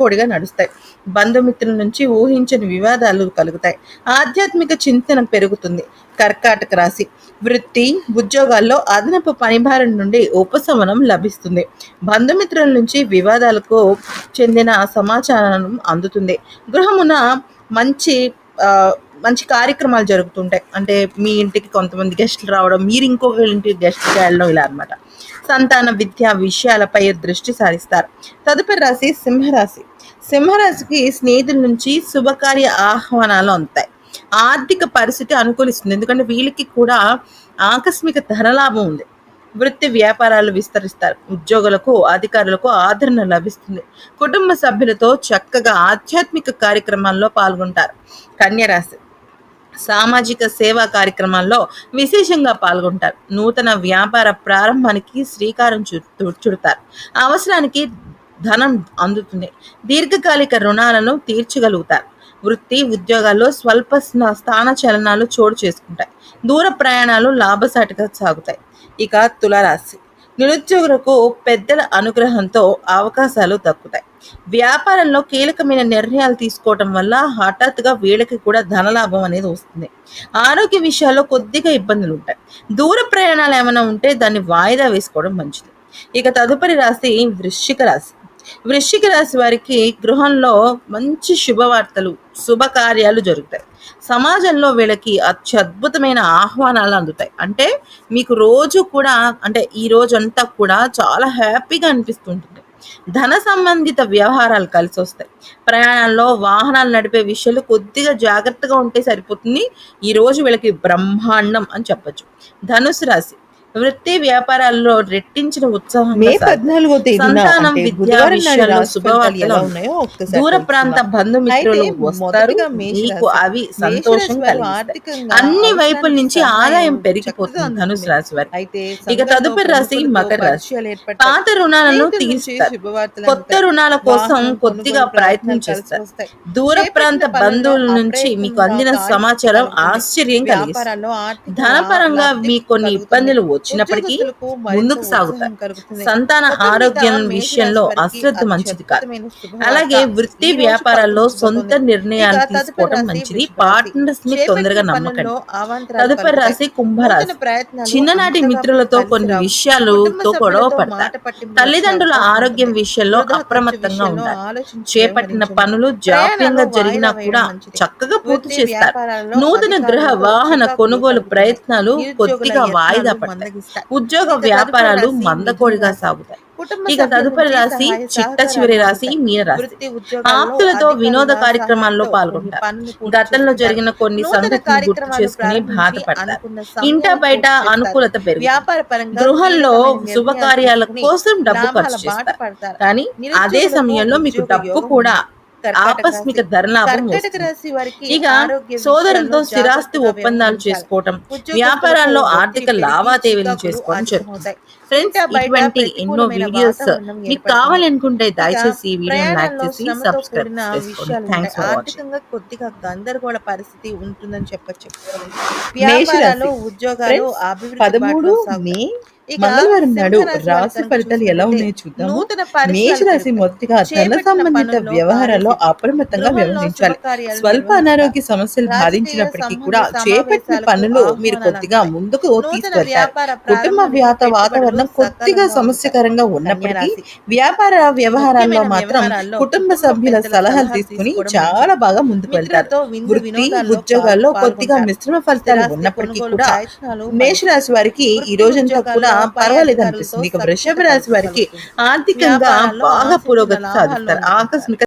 కోడిగా నడుస్తాయి. బంధుమిత్రుల నుంచి ఊహించని వివాదాలు కలుగుతాయి. ఆధ్యాత్మిక చింతన పెరుగుతుంది. కర్కాటక రాశి వృత్తి ఉద్యోగాల్లో అదనపు పనిభారం నుండి ఉపశమనం లభిస్తుంది. బంధుమిత్రుల నుంచి వివాదాలకు చెందిన సమాచారం అందుతుంది. గృహమున మంచి మంచి కార్యక్రమాలు జరుగుతుంటాయి. అంటే మీ ఇంటికి కొంతమంది గెస్టులు రావడం మీరు ఇంకొకరి ఇంటికి గెస్ట్గా వెళ్ళడం ఇలా అన్నమాట. సంతాన విద్యా విషయాలపై దృష్టి సారిస్తారు. తదుపరి రాశి సింహరాశి. సింహరాశికి స్నేహితుల నుంచి శుభకార్య ఆహ్వానాలు అందుతాయి. ఆర్థిక పరిస్థితి అనుకూలిస్తుంది. ఎందుకంటే వీళ్ళకి కూడా ఆకస్మిక ధనలాభం ఉంది. వృత్తి వ్యాపారాలు విస్తరిస్తారు. ఉద్యోగులకు అధికారులకు ఆదరణ లభిస్తుంది. కుటుంబ సభ్యులతో చక్కగా ఆధ్యాత్మిక కార్యక్రమాల్లో పాల్గొంటారు. కన్యరాశి సామాజిక సేవా కార్యక్రమాల్లో విశేషంగా పాల్గొంటారు. నూతన వ్యాపార ప్రారంభానికి శ్రీకారం చుట్టు చుడతారు. అవసరానికి ధనం అందుతుంది. దీర్ఘకాలిక రుణాలను తీర్చగలుగుతారు. వృత్తి ఉద్యోగాల్లో స్వల్ప స్థాన చలనాలు చోటు చేసుకుంటాయి. దూర ప్రయాణాలు లాభసాటిగా సాగుతాయి. ఇక తులరాశి. నిరుద్యోగులకు పెద్దల అనుగ్రహంతో అవకాశాలు దక్కుతాయి. వ్యాపారంలో కీలకమైన నిర్ణయాలు తీసుకోవటం వల్ల హఠాత్తుగా వీళ్ళకి కూడా ధనలాభం అనేది వస్తుంది. ఆరోగ్య విషయాల్లో కొద్దిగా ఇబ్బందులు ఉంటాయి. దూర ప్రయాణాలు ఏమైనా ఉంటే దాన్ని వాయిదా వేసుకోవడం మంచిది. ఇక తదుపరి రాశి వృశ్చిక రాశి. వృశ్చిక రాశి వారికి గృహంలో మంచి శుభవార్తలు శుభకార్యాలు జరుగుతాయి. సమాజంలో వీళ్ళకి అత్యద్భుతమైన ఆహ్వానాలు అందుతాయి. అంటే మీకు రోజు కూడా అంటే ఈ రోజు అంతా కూడా చాలా హ్యాపీగా అనిపిస్తుంటుంది. ధన సంబంధిత వ్యవహారాలు కలిసి వస్తాయి. ప్రయాణాల్లో వాహనాలు నడిపే విషయాలు కొద్దిగా జాగ్రత్తగా ఉంటే సరిపోతుంది. ఈ రోజు వీళ్ళకి బ్రహ్మాండం అని చెప్పొచ్చు. ధనుసు రాశి వృత్తి వ్యాపారాల్లో రెట్టించిన ఉత్సాహం సంతానం విద్యా విషయాల్లో శుభవార్తలు ఉన్నాయి. దూర ప్రాంత. బంధుమిత్రులు వస్తారు మీకు. అవి సంతోషం వారు అన్ని వైపుల నుంచి ఆదాయం పెరిగిపోతుంది. ధనుసు రాశి అయితే ఇక తదుపరి రాశి మకర రాశి. పాత రుణాలను శుభవార్తలు కొత్త. రుణాల కోసం కొద్దిగా ప్రయత్నం చేస్తారు. దూర ప్రాంత బంధువుల నుంచి మీకు అందిన సమాచారం ఆశ్చర్యం కలిగిస్తుంది ఆర్థిక ధనపరంగా మీ కొన్ని. ఇబ్బందులు వచ్చినప్పటికీ ముందుకు సాగుతారు. సంతాన ఆరోగ్యం విషయంలో అశ్రద్ధ మంచిది కాదు అలాగే వృత్తి వ్యాపారాల్లో. సొంత నిర్ణయాలు తీసుకోవడం మంచిది. పార్ట్నర్స్ని తొందరగా నమ్మకండి తదుపరి. రాశి కుంభరాశి చిన్ననాటి మిత్రులతో కొన్ని. విషయాలతో గొడవ పడతారు తల్లిదండ్రుల ఆరోగ్యం. విషయంలో అప్రమత్తంగా ఉండాలి చేపట్టిన. పనులు జాప్యంగా జరిగినా కూడా. చక్కగా పూర్తి చేస్తారు నూతన గృహ వాహన కొనుగోలు. ప్రయత్నాలు కొద్దిగా వాయిదా పడతాయి. ఉద్యోగ వ్యాపారాలు మందకోడిగా సాగుతాయి ఇక తదుపరి రాశి చిట్ట చివరి రాశి అందుతాయి. మీన రాశి వృత్తి ఉద్యోగాల్లో ఆప్తులతో వినోద కార్యక్రమాల్లో పాల్గొంటారు గతంలో. జరిగిన కొన్ని సంఘటనలు గుర్తు చేసుకుని బాధపడతారు ఇంట బయట. అనుకూలత పరంగా గృహంలో శుభకార్యాల కోసం డబ్బు ఖర్చు చేస్తారు. కానీ అదే సమయంలో మీకు డబ్బు కూడా ఆకస్మిక. ధరలాభం ఇక సోదరులతో స్థిరాస్తి ఒప్పందాలు. చేసుకోవటం వ్యాపారాల్లో ఆర్థిక లావాదేవీలు చేసుకోవడం జరుగుతుంది. ఫ్రెండ్స్ ఇటువంటి ఎన్నో వీడియోస్ మీకు. కావాలనుకుంటే దయచేసి లైక్ చేసి సబ్స్క్రైబ్ చేసుకోండి థ్యాంక్స్. ఫర్ వాచింగ్ కొద్దిగా గందరగోళ పరిస్థితి ఉంటుందని చెప్పొచ్చు. వ్యాపారాలు ఉద్యోగాలు అభివృద్ధి పదమూడు. మే మంగళవారం నాడు రాశి ఫలితాలు ఎలా ఉన్నాయో చూద్దాము పరిశ్రమలు మేషరాశి పెరుగుతాయి. మొదటిగా ధన సంబంధిత వ్యవహారాల్లో. అప్రమత్తంగా వ్యవహరించాలి స్వల్ప. అనారోగ్య సమస్యలు బాధించినప్పటికీ కూడా చేపట్టిన పనులు మీరు కొద్దిగా. ముందుకు తీసుకెళ్తారు వ్యాపార కుటుంబ వ్యాత వాతావరణం కొద్దిగా సమస్యకరంగా. ఉన్నప్పటికీ. వ్యాపార వ్యవహారాల్లో మాత్రం కుటుంబ సభ్యుల సలహాలు తీసుకుని చాలా బాగా ముందుకు వెళ్తారు వృత్తి ఉద్యోగాల్లో. కొద్దిగా మిశ్రమ ఫలితాలు ఉన్నప్పటికీ కూడా మేషరాశి వారికి ఈ రోజంతా కూడా పర్వాలేదు అనిపిస్తుంది ఇక వృషభ రాశి వారికి. ఆర్థికంగా బాగా పురోగతి సాధిస్తారు. ఆకస్మిక